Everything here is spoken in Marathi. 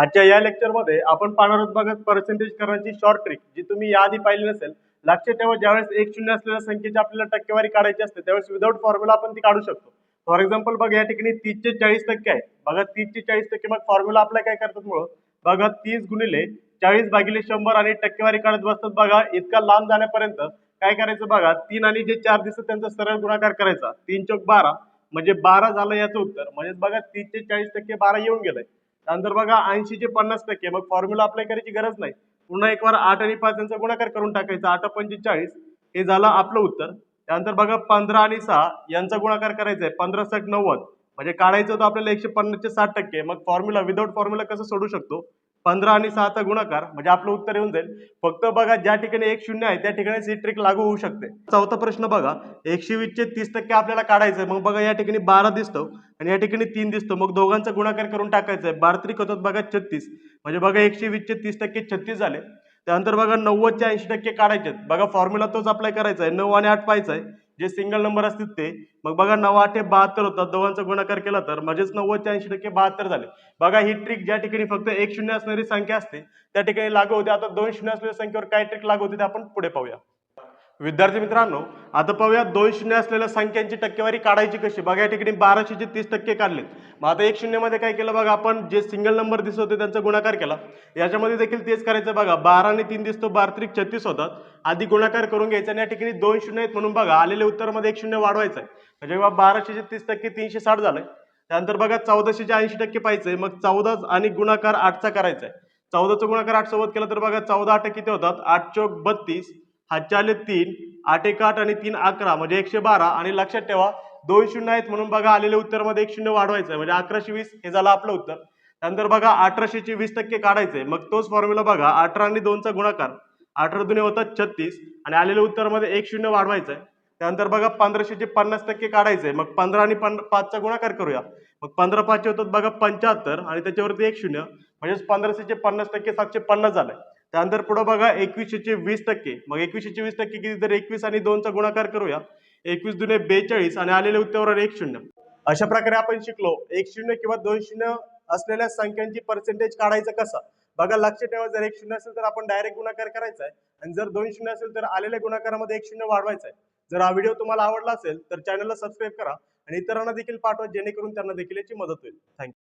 आजच्या या लेक्चरमध्ये आपण पाहणार आहोत बघत पर्सेंटेज करण्याची शॉर्ट ट्रिक जी तुम्ही याआधी पाहिली नसेल लक्षात ठेवा ज्यावेळेस एक शून्य असलेल्या संख्येची आपल्याला टक्केवारी काढायची असते त्यावेळेस विदाऊट फॉर्म्युला आपण ती काढू शकतो. फॉर एक्झाम्पल बघा या ठिकाणी तीसचे चाळीस टक्के आहे. बघा तीसचे चाळीस टक्के मग फॉर्म्युला आपल्या काय करतात मुळे? बघा तीस गुणिले चाळीस भागिले शंभर आणि टक्केवारी काढत बसतात. बघा इतका लांब जाण्यापर्यंत काय करायचं बघा? तीन आणि जे चार दिसत त्यांचा सरळ गुणाकार करायचा. तीन चौक बारा म्हणजे बारा झालं याचं उत्तर. म्हणजे बघा तीसचे चाळीस टक्के बारा येऊन गेलंय. त्यानंतर बघा ऐंशीचे पन्नास टक्के. मग फॉर्म्युला अप्लाय करायची गरज नाही. पुन्हा एक वार आठ आणि पाच यांचा गुणाकार करून टाकायचा. आठ पंचेचाळीस हे झालं आपलं उत्तर. त्यानंतर बघा पंधरा आणि सहा यांचा गुणाकार करायचा आहे. पंधरा साठ नव्वद. म्हणजे काढायचं होतं आपल्याला एकशे पन्नासचे साठ टक्के. मग फॉर्म्युला विदाऊट फॉर्म्युला कसं सोडू शकतो? पंधरा आणि सहाचा गुणाकार म्हणजे आपलं उत्तर येऊन जाईल. फक्त बघा ज्या ठिकाणी एक शून्य आहे त्या ठिकाणी ही ट्रिक लागू होऊ शकते. चौथा प्रश्न बघा एकशे वीसचे तीस टक्के आपल्याला काढायचं आहे मग बघा या ठिकाणी बारा दिसतो आणि या ठिकाणी तीन दिसतो. मग दोघांचा गुणाकार करून टाकायचा आहे बारा त्रिक होतात बघा छत्तीस. म्हणजे बघा एकशे वीसचे तीस टक्के छत्तीस झाले. त्यानंतर बघा नव्वदचे ऐंशी टक्के काढायचे बघा फॉर्म्युला तोच अप्लाय करायचा आहे नऊ आणि आठ पाहायचा आहे जे सिंगल नंबर असतील ते. मग बघा नऊ आठे बहात्तर होतात. दोघांचा गुणाकार केला तर म्हणजेच नव्वद ऐंशी टक्के बहात्तर झाले. बघा ही ट्रिक ज्या ठिकाणी फक्त एक शून्य असणारी संख्या असते त्या ठिकाणी लागू होते. आता दोन शून्य असलेल्या संख्येवर काय ट्रिक लागू होते ते आपण पुढे पाहूया. विद्यार्थी मित्रांनो आता पाहूया दोन शून्य असलेल्या संख्यांची टक्केवारी काढायची कशी? बघा या ठिकाणी बाराशेचे तीस टक्के काढले मग आता एक शून्यमध्ये काय केलं बघा आपण जे सिंगल नंबर दिसत होते त्यांचा गुणाकार केला. याच्यामध्ये देखील तेच करायचं बघा. बारा आणि तीन दिसतो बारा त्रिक छत्तीस होतात. आधी गुणाकार करून घ्यायचा आणि या ठिकाणी दोन शून्य आहेत म्हणून बघा आलेल्या उत्तरामध्ये एक शून्य वाढवायचं आहे म्हणजे बघा बाराशेचे तीस टक्के तीनशे साठ झालं त्यानंतर बघा चौदाशेचे ऐंशी टक्के पाहिजे मग चौदा आणि गुणाकार आठचा करायचा आहे चौदाचा गुणाकार आठ सोबत केला तर बघा चौदा आठ किती होतात? आठ चौक बत्तीस. हातचे तीन आठ एक आठ आणि तीन अकरा म्हणजे एकशे बारा आणि लक्षात ठेवा दोन शून्य आहेत म्हणून बघा आलेल्या उत्तरमध्ये एक शून्य वाढवायचं आहे म्हणजे अकराशे वीस हे झालं आपलं उत्तर. त्यानंतर बघा अठराशेचे वीस टक्के काढायचे मग तोच फॉर्म्युला बघा अठरा आणि दोनचा गुणाकार. अठरा दुने होतात छत्तीस. आणि आलेल्या उत्तरामध्ये एक शून्य वाढवायचं आहे त्यानंतर बघा पंधराशेचे पन्नास टक्के काढायचे मग पंधरा आणि पन पाचचा गुणाकार करूया. मग पंधरा पाचशे होतात बघा पंच्याहत्तर. आणि त्याच्यावरती एक शून्य. म्हणजेच पंधराशेचे पन्नास टक्के सातशे पन्नास झालं त्यानंतर पुढे बघा एकवीसशेचे वीस टक्के. मग एकवीसशेचे वीस टक्के किती? तर एकवीस आणि दोनचा गुणाकार करूया. एकवीस दुने बेचाळीस आणि आलेले उत्तरावर एक शून्य. अशा प्रकारे आपण शिकलो. एक शून्य किंवा दोन शून्य असलेल्या संख्यांची पर्सेंटेज काढायचं कसं? बघा लक्ष ठेवा जर एक शून्य असेल तर आपण डायरेक्ट गुणाकार करायचा आहे. आणि जर दोन शून्य असेल तर आलेल्या गुणाकारामध्ये एक शून्य वाढवायचा आहे. जर हा व्हिडिओ तुम्हाला आवडला असेल तर चॅनलला सबस्क्राईब करा. आणि इतरांना देखील पाठवा जेणेकरून त्यांना देखील याची मदत होईल. थँक्यू